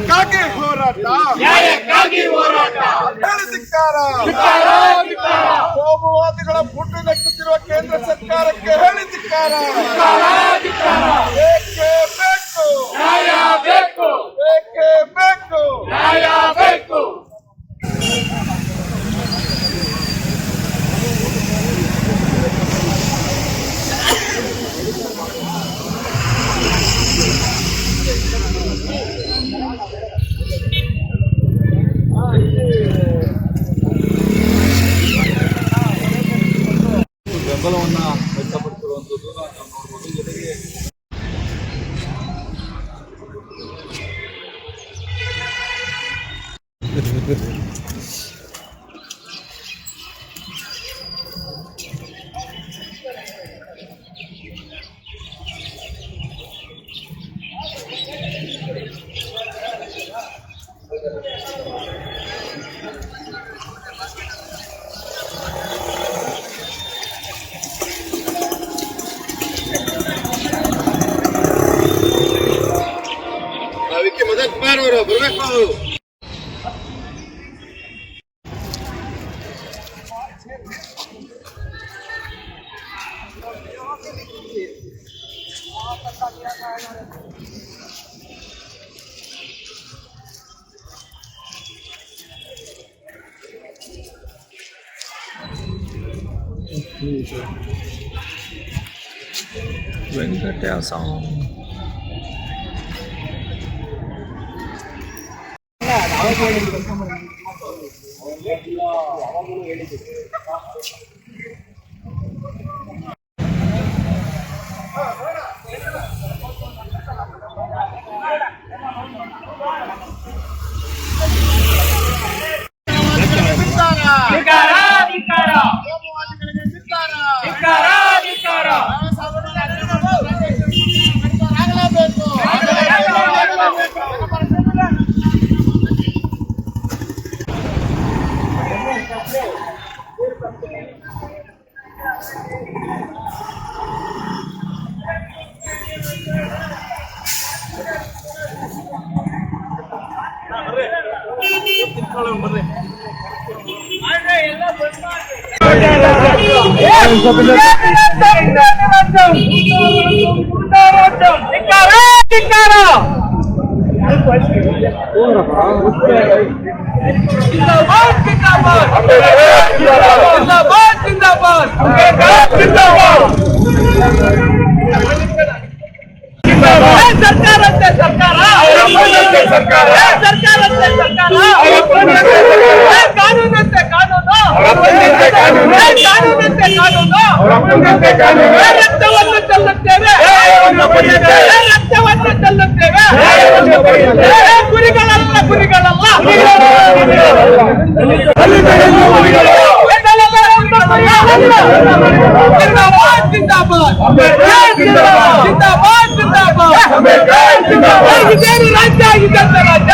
ನ್ಯಾಯಕ್ಕಾಗಿ ಹೋರಾಟ. ನ್ಯಾಯಕ್ಕಾಗಿ ಹೋರಾಟ. ಧಿಕ್ಕಾರ. ಕೋಮುವಾದಿಗಳ ಬುಟ್ಟು ನೆಚ್ಚುತ್ತಿರುವ ಕೇಂದ್ರ ಸರ್ಕಾರಕ್ಕೆ ಹೇಳಿ ಧಿಕ್ಕಾರ. ಬೇಕೇ? ಬೇಕು. ಬೇಕು ಬೇಕೇ? దెబ్బలు ఉన్న 웬그대성. 나와보는 ಸರ್ಕಾರ ಅಯ್ಯಪ್ಪನಂತೆ ಸರ್ಕಾರ. ಏ ಸರ್ಕಾರಂತೆ ಸರ್ಕಾರ ಅಯ್ಯಪ್ಪನಂತೆ ಸರ್ಕಾರ. ಏ ಕಾನೂನಂತೆ ಕಾನೂನು ಅವರಪ್ಪನಂತೆ ಕಾನೂನು. ಏ ಕಾನೂನಂತೆ ಕಾನೂನು ಅವರಪ್ಪನಂತೆ ಕಾನೂನು. ಏ ರಕ್ತವನ್ನು ಚೆಲ್ಲುತ್ತೇವೆ ನ್ಯಾಯವನ್ನು ಪಡೆಯುತ್ತೇವೆ. ಏ ರಕ್ತವನ್ನು ಚೆಲ್ಲುತ್ತೇವೆ ನ್ಯಾಯವನ್ನು ಪಡೆಯುತ್ತೇವೆ. ಏ ಗುರಿಗಳಲ್ಲ ಗುರಿಗಳಲ್ಲ ಜಿಂದಾಬಾದ್ ಜಿಂದಾಬಾದ್ ಅಂಬೇಡ್ಕರ್ ಜಿಂದಾಬಾದ್. ಜಿಂದಾಬಾದ್ ಜಿಂದಾಬಾದ್ ಅಂಬೇಡ್ಕರ್ ಜಿಂದಾಬಾದ್. ಇದೇನು ರಾಜ್ಯ ಇದಂತ ರಾಜ್ಯ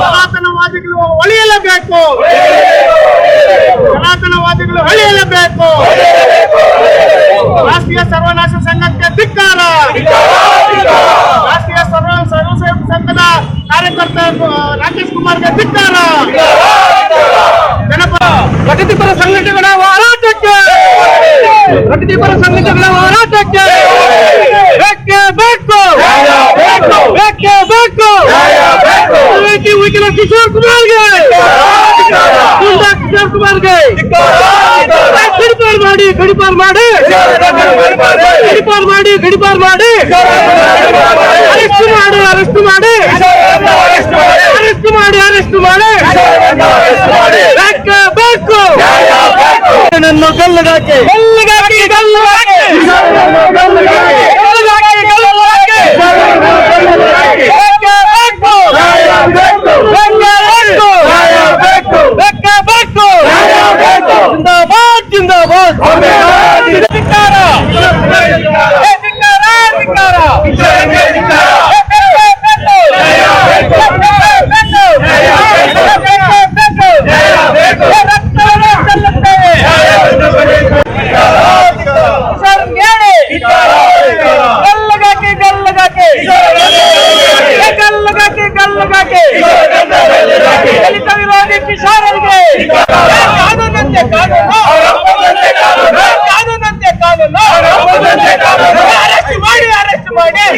ಸನಾತನವಾದಿಗಳು ಒಳೆಯಲೇಬೇಕು ಸನಾತನವಾದಿಗಳು ಹೊಳೆಯಲೇಬೇಕು ರಾಷ್ಟ್ರೀಯ ಸರ್ವನಾಶ ಸಂಘಕ್ಕೆ ಧಿಕ್ಕಾರ. ರಾಷ್ಟ್ರೀಯ ಸರ್ವ ಸರ್ವಸೇವ ಸಂಘದ ಕಾರ್ಯಕರ್ತ ರಾಕೇಶ್ ಕುಮಾರ್ಗೆ ಧಿಕ್ಕಾರ. ಜನಪ ಪ್ರಗತಿಪರ ಸಂಘಟನೆಗಳ ಹೋರಾಟಕ್ಕೆ. ಪ್ರಗತಿಪರ ಸಂಘಟನೆಗಳ ಹೋರಾಟಕ್ಕೆ. ಬೇಕು. ಬೇಕೇ ಬೇಕು. ವಿವೇಕಿ ವಕೀಲ ಕಿಶೋರ್ ಕುಮಾರ್ಗೆ! ಕಿಶೋರ್ ಕುಮಾರ್ಗೆ! ಗಡಿಪಾರ್ ಮಾಡಿ ಗಡಿಪಾರ್ ಮಾಡಿ! ಗಡಿಪಾರ್ ಮಾಡಿ ಗಡಿಪಾರ್ ಮಾಡಿ! ಅರೆಸ್ಟ್ ಮಾಡಿ ಅರೆಸ್ಟ್ ಮಾಡಿ! ಅರೆಸ್ಟ್ ಮಾಡಿ ಅರೆಸ್ಟ್ ಮಾಡಿ! ಬೇಕೇ ನನ್ನ ಗಲ್ಲಗಾಕಿ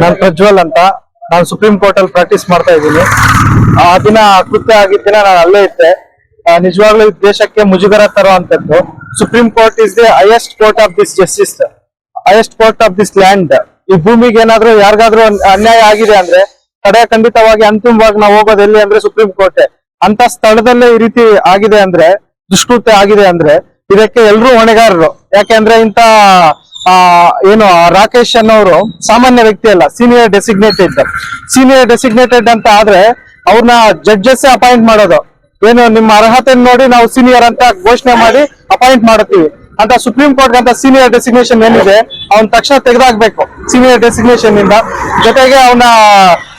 ನಾನು ಪ್ರಜ್ವಲ್ ಅಂತ. ನಾನು ಸುಪ್ರೀಂ ಕೋರ್ಟ್ ಅಲ್ಲಿ ಪ್ರಾಕ್ಟೀಸ್ ಮಾಡ್ತಾ ಇದ್ದೀನಿ. ಆ ದಿನ ಕೃತ್ಯ ಆಗಿದ್ದಿನ ನಾನು ಅಲ್ಲೇ ಇದ್ದೆ. ನಿಜವಾಗ್ಲೂ ದೇಶಕ್ಕೆ ಮುಜುಗರ ತರುವಂತದ್ದು supreme court is the highest court of this justice highest court of this land ಈ ಭೂಮಿಗೆ ಏನಾದ್ರೂ ಯಾರಿಗಾದ್ರೂ ಅನ್ಯಾಯ ಆಗಿದೆ ಅಂದ್ರೆ ತಡೆ ಖಂಡಿತವಾಗಿ ಅಂತಿಮವಾಗಿ ನಾವು ಹೋಗೋದು ಎಲ್ಲಿ ಅಂದ್ರೆ ಸುಪ್ರೀಂ ಕೋರ್ಟ್ ಅಂತ ಸ್ಥಳದಲ್ಲೇ ಈ ರೀತಿ ಆಗಿದೆ ಅಂದ್ರೆ, ದುಷ್ಕೃತ್ಯ ಆಗಿದೆ ಅಂದ್ರೆ ಇದಕ್ಕೆ ಎಲ್ರೂ ಹೊಣೆಗಾರರು. ಯಾಕೆಂದ್ರೆ ಇಂತ ಆ, ಏನು ರಾಕೇಶ್ ಅನ್ನೋರು ಸಾಮಾನ್ಯ ವ್ಯಕ್ತಿ ಅಲ್ಲ ಸೀನಿಯರ್ ಡೆಸಿಗ್ನೇಟೆಡ್ ಸೀನಿಯರ್ ಡೆಸಿಗ್ನೇಟೆಡ್ ಅಂತ ಆದ್ರೆ ಅವ್ರನ್ನ ಜಡ್ಜಸ್ ಅಪಾಯಿಂಟ್ ಮಾಡೋದು. ಏನು, ನಿಮ್ಮ ಅರ್ಹತೆ ನೋಡಿ ನಾವು ಸೀನಿಯರ್ ಅಂತ ಘೋಷಣೆ ಮಾಡಿ ಅಪಾಯಿಂಟ್ ಮಾಡುತ್ತೀವಿ. ಅಂತ ಸುಪ್ರೀಂ ಕೋರ್ಟ್ ಅಂತ ಸೀನಿಯರ್ ಡೆಸಿಗ್ನೇಷನ್ ಏನಿದೆ, ಅವನ್ ತಕ್ಷಣ ತೆಗೆದಾಕ್ಬೇಕು. ಸೀನಿಯರ್ ಡೆಸಿಗ್ನೇಷನ್ ಇಂದ ಜೊತೆಗೆ ಅವನ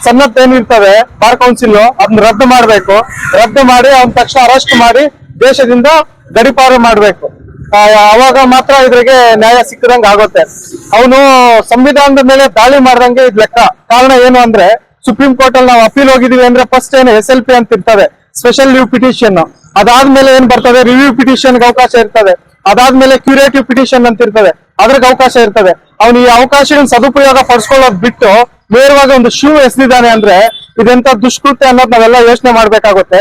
ಸನ್ನದ್ ಏನಿರ್ತವೆ ಬಾರ್ ಕೌನ್ಸಿಲ್ ಅದನ್ನ ರದ್ದು ಮಾಡ್ಬೇಕು. ರದ್ದು ಮಾಡಿ ಅವನ ತಕ್ಷಣ ಅರೆಸ್ಟ್ ಮಾಡಿ ದೇಶದಿಂದ ಗಡಿಪಾರು ಮಾಡ್ಬೇಕು. ಅವಾಗ ಮಾತ್ರ ಇದ್ರಿಗೆ ನ್ಯಾಯ ಸಿಕ್ಕದಂಗ ಆಗುತ್ತೆ. ಅವನು ಸಂವಿಧಾನದ ಮೇಲೆ ದಾಳಿ ಮಾಡ್ದಂಗೆ ಇದ್ ಲೆಕ್ಕ. ಕಾರಣ ಏನು ಅಂದ್ರೆ ಸುಪ್ರೀಂ ಕೋರ್ಟ್ ಅಲ್ಲಿ ನಾವು ಅಪೀಲ್ ಹೋಗಿದೀವಿ ಅಂದ್ರೆ ಫಸ್ಟ್ ಏನು ಎಸ್ ಎಲ್ ಪಿ ಅಂತ ಇರ್ತದೆ ಸ್ಪೆಷಲ್ ಲೀವ್ ಪಿಟಿಷನ್ ಅದಾದ್ಮೇಲೆ ಏನ್ ಬರ್ತದೆ? ರಿವ್ಯೂ ಪಿಟಿಷನ್ ಅವಕಾಶ ಇರ್ತದೆ. ಅದಾದ್ಮೇಲೆ ಕ್ಯೂರೇಟಿವ್ ಪಿಟಿಷನ್ ಅಂತ ಇರ್ತದೆ. ಅದ್ರಿಗೆ ಅವಕಾಶ ಇರ್ತದೆ. ಅವನು ಈ ಅವಕಾಶ ಸದುಪಯೋಗ ಪಡಿಸ್ಕೊಳ್ಳೋದ್ ಬಿಟ್ಟು ನೇರವಾಗಿ ಒಂದು ಶೂ ಎಸೆದಿದ್ದಾನೆ ಅಂದ್ರೆ ಇದೆಂತ ದುಷ್ಕೃತ್ಯ ಅನ್ನೋದು ನಾವೆಲ್ಲ ಯೋಚನೆ ಮಾಡ್ಬೇಕಾಗುತ್ತೆ.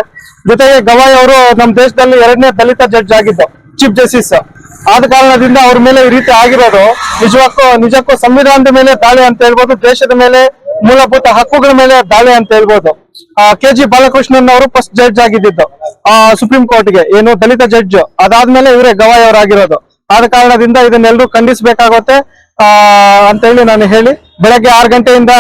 ಜೊತೆಗೆ ಗವಾಯಿ ಅವರು ನಮ್ಮ ದೇಶದಲ್ಲಿ ಎರಡನೇ ದಲಿತ ಜಡ್ಜ್ ಆಗಿದ್ದು ಚೀಫ್ ಜಸ್ಟಿಸ್ ಆದ ಕಾರಣದಿಂದ ಅವ್ರ ಮೇಲೆ ಈ ರೀತಿ ಆಗಿರೋದು ನಿಜಕ್ಕೂ ನಿಜಕ್ಕೂ ಸಂವಿಧಾನದ ಮೇಲೆ ದಾಳಿ ಅಂತ ಹೇಳ್ಬೋದು, ದೇಶದ ಮೇಲೆ ಮೂಲಭೂತ ಹಕ್ಕುಗಳ ಮೇಲೆ ದಾಳಿ ಅಂತ ಹೇಳ್ಬೋದು. ಕೆ ಜಿ ಬಾಲಕೃಷ್ಣನ್ ಅವರು ಫಸ್ಟ್ ಜಡ್ಜ್ ಆಗಿದ್ದು ಆ ಸುಪ್ರೀಂ ಕೋರ್ಟ್ಗೆ ಏನು ದಲಿತ ಜಡ್ಜ್ ಅದಾದ್ಮೇಲೆ ಇವರೇ ಗವಾಯಿ ಅವರಾಗಿರೋದು. ಆದ ಕಾರಣದಿಂದ ಇದನ್ನೆಲ್ಲರೂ ಖಂಡಿಸಬೇಕಾಗುತ್ತೆ. ಆ, ಅಂತ ಹೇಳಿ ನಾನು ಹೇಳಿ. ಬೆಳಗ್ಗೆ ಆರು ಗಂಟೆಯಿಂದ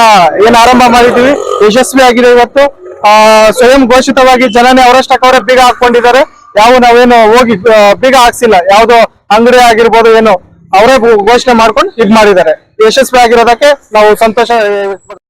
ಏನ್ ಆರಂಭ ಮಾಡಿದೀವಿ ಯಶಸ್ವಿ ಆಗಿದೆ ಇವತ್ತು. ಆ, ಸ್ವಯಂ ಘೋಷಿತವಾಗಿ ಜನನೇ ಅವರಷ್ಟಕ್ಕೆ ಅವರೇ ಬೀಗ ಹಾಕೊಂಡಿದ್ದಾರೆ ಯಾವ ನಾವೇನು ಹೋಗಿ ಬೀಗ ಹಾಕ್ಸಿಲ್ಲ. ಯಾವ್ದೋ ಅಂಗಡಿ ಆಗಿರ್ಬೋದು ಏನು. ಅವರೇ ಘೋಷಣೆ ಮಾಡ್ಕೊಂಡು ಇದ್ ಮಾಡಿದ್ದಾರೆ. ಯಶಸ್ವಿ ಆಗಿರೋದಕ್ಕೆ ನಾವು ಸಂತೋಷ